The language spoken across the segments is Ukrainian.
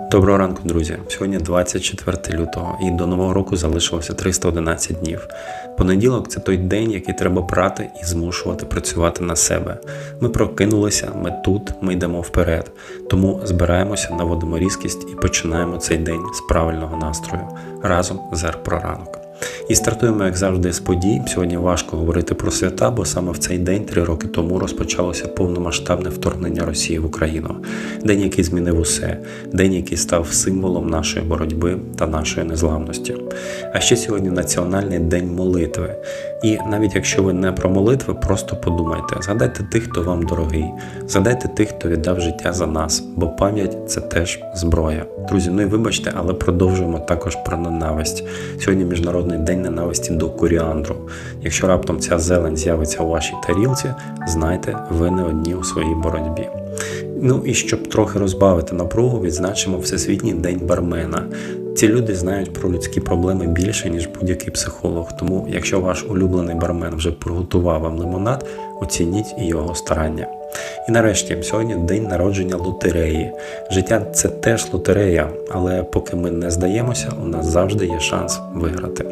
Доброго ранку, друзі. Сьогодні 24 лютого, і до нового року залишилося 311 днів. Понеділок це той день, який треба прати і змушувати працювати на себе. Ми прокинулися, ми тут, ми йдемо вперед. Тому збираємося, наводимо різкість і починаємо цей день з правильного настрою разом з «Р ранок. І стартуємо, як завжди, з подій. Сьогодні важко говорити про свята, бо саме в цей день, три роки тому, розпочалося повномасштабне вторгнення Росії в Україну. День, який змінив усе, день, який став символом нашої боротьби та нашої незламності. А ще сьогодні Національний день молитви. І навіть якщо ви не про молитви, просто подумайте, згадайте тих, хто вам дорогий, згадайте тих, хто віддав життя за нас, бо пам'ять це теж зброя. Друзі, ну і вибачте, але продовжуємо також про ненависть. Сьогодні міжнародний день ненависті до коріандру. Якщо раптом ця зелень з'явиться у вашій тарілці, знайте, ви не одні у своїй боротьбі. Ну і щоб трохи розбавити напругу, відзначимо Всесвітній день бармена. Ці люди знають про людські проблеми більше, ніж будь-який психолог. Тому, якщо ваш улюблений бармен вже приготував вам лимонад, оцініть його старання. І нарешті, сьогодні день народження лотереї. Життя це теж лотерея, але поки ми не здаємося, у нас завжди є шанс виграти.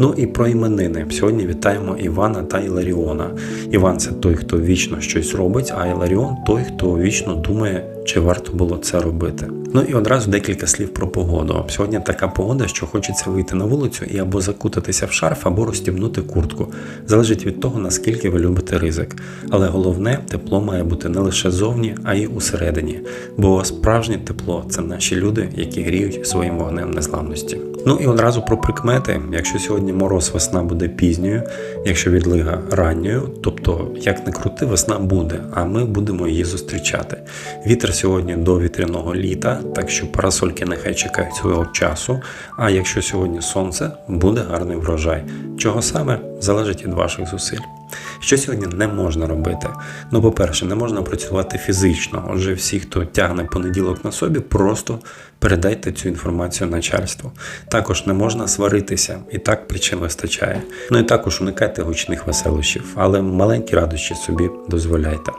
Ну і про іменини. Сьогодні вітаємо Івана та Іларіона. Іван це той, хто вічно щось робить, а Іларіон той, хто вічно думає, чи варто було це робити. Ну і одразу декілька слів про погоду. Сьогодні така погода, що хочеться вийти на вулицю і або закутатися в шарф, або розстібнути куртку. Залежить від того, наскільки ви любите ризик. Але головне, тепло має бути не лише зовні, а й усередині. Бо справжнє тепло це наші люди, які гріють своїм вогнем незламності. Ну і одразу про прикмети. Якщо сьогодні мороз весна буде пізньою, якщо відлига ранньою, тобто як не крути, весна буде, а ми будемо її зустрічати. Вітер сьогодні до вітряного літа, так що парасольки нехай чекають свого часу. А якщо сьогодні сонце, буде гарний врожай. Чого саме залежить від ваших зусиль. Що сьогодні не можна робити? Ну, по-перше, не можна працювати фізично. Отже, всі, хто тягне понеділок на собі, просто передайте цю інформацію начальству. Також не можна сваритися, і так причин вистачає. Ну і також уникайте гучних веселощів, але маленькі радощі собі дозволяйте.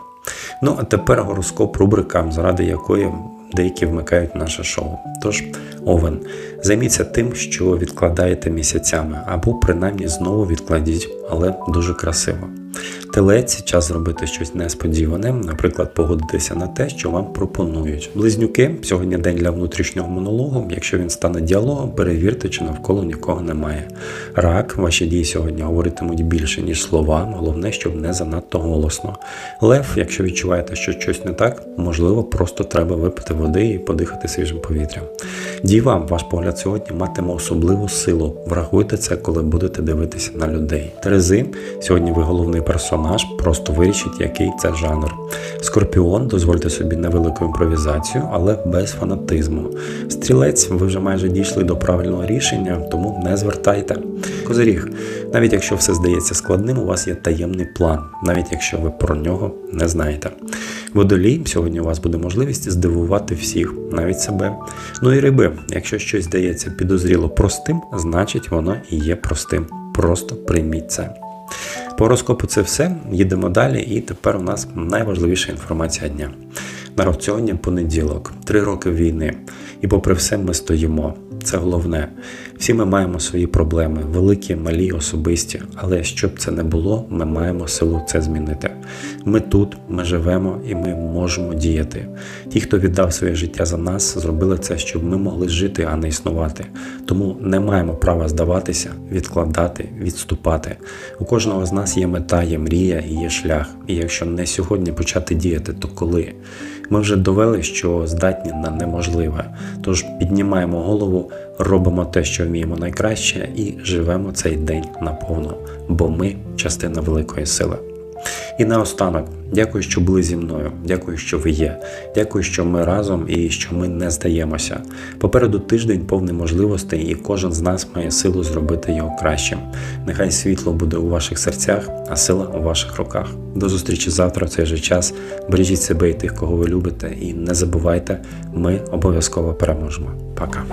Ну а тепер гороскоп рубрика, заради якої деякі вмикають наше шоу. Тож, Овен, займіться тим, що відкладаєте місяцями, або принаймні знову відкладіть, але дуже красиво. Телець час зробити щось несподіване, наприклад, погодитися на те, що вам пропонують. Близнюки сьогодні день для внутрішнього монологу. Якщо він стане діалогом, перевірте, чи навколо нікого немає. Рак, ваші дії сьогодні говоритимуть більше, ніж слова. Головне, щоб не занадто голосно. Лев, якщо відчуваєте, що щось не так, можливо, просто треба випити води і подихати свіжим повітрям. Діва, ваш погляд сьогодні матиме особливу силу. Врахуйте це, коли будете дивитися на людей. Терези, сьогодні ви головний персонаж, просто вирішіть, який це жанр. Скорпіон, дозвольте собі невелику імпровізацію, але без фанатизму. Стрілець, ви вже майже дійшли до правильного рішення, тому не звертайте. Козиріг, навіть якщо все здається складним, у вас є таємний план, навіть якщо ви про нього не знаєте. Водолій, сьогодні у вас буде можливість здивувати всіх, навіть себе. Ну і риби, якщо щось здається підозріло простим, значить воно і є простим. Просто прийміть це. По гороскопу це все. Їдемо далі, і тепер у нас найважливіша інформація дня. Народ сьогодні понеділок, три роки війни, і попри все ми стоїмо. Це головне. Всі ми маємо свої проблеми, великі, малі, особисті, але щоб це не було, ми маємо силу це змінити. Ми тут, ми живемо і ми можемо діяти. Ті, хто віддав своє життя за нас, зробили це, щоб ми могли жити, а не існувати. Тому не маємо права здаватися, відкладати, відступати. У кожного з нас є мета, є мрія і є шлях. І якщо не сьогодні почати діяти, то коли? Ми вже довели, що здатні на неможливе. Тож піднімаємо голову, робимо те, що вміємо найкраще, і живемо цей день наповну, бо ми частина великої сили. І наостанок, дякую, що були зі мною. Дякую, що ви є. Дякую, що ми разом і що ми не здаємося. Попереду тиждень повний можливостей, і кожен з нас має силу зробити його кращим. Нехай світло буде у ваших серцях, а сила у ваших руках. До зустрічі завтра в цей же час. Бережіть себе і тих, кого ви любите, і не забувайте, ми обов'язково переможемо. Пока.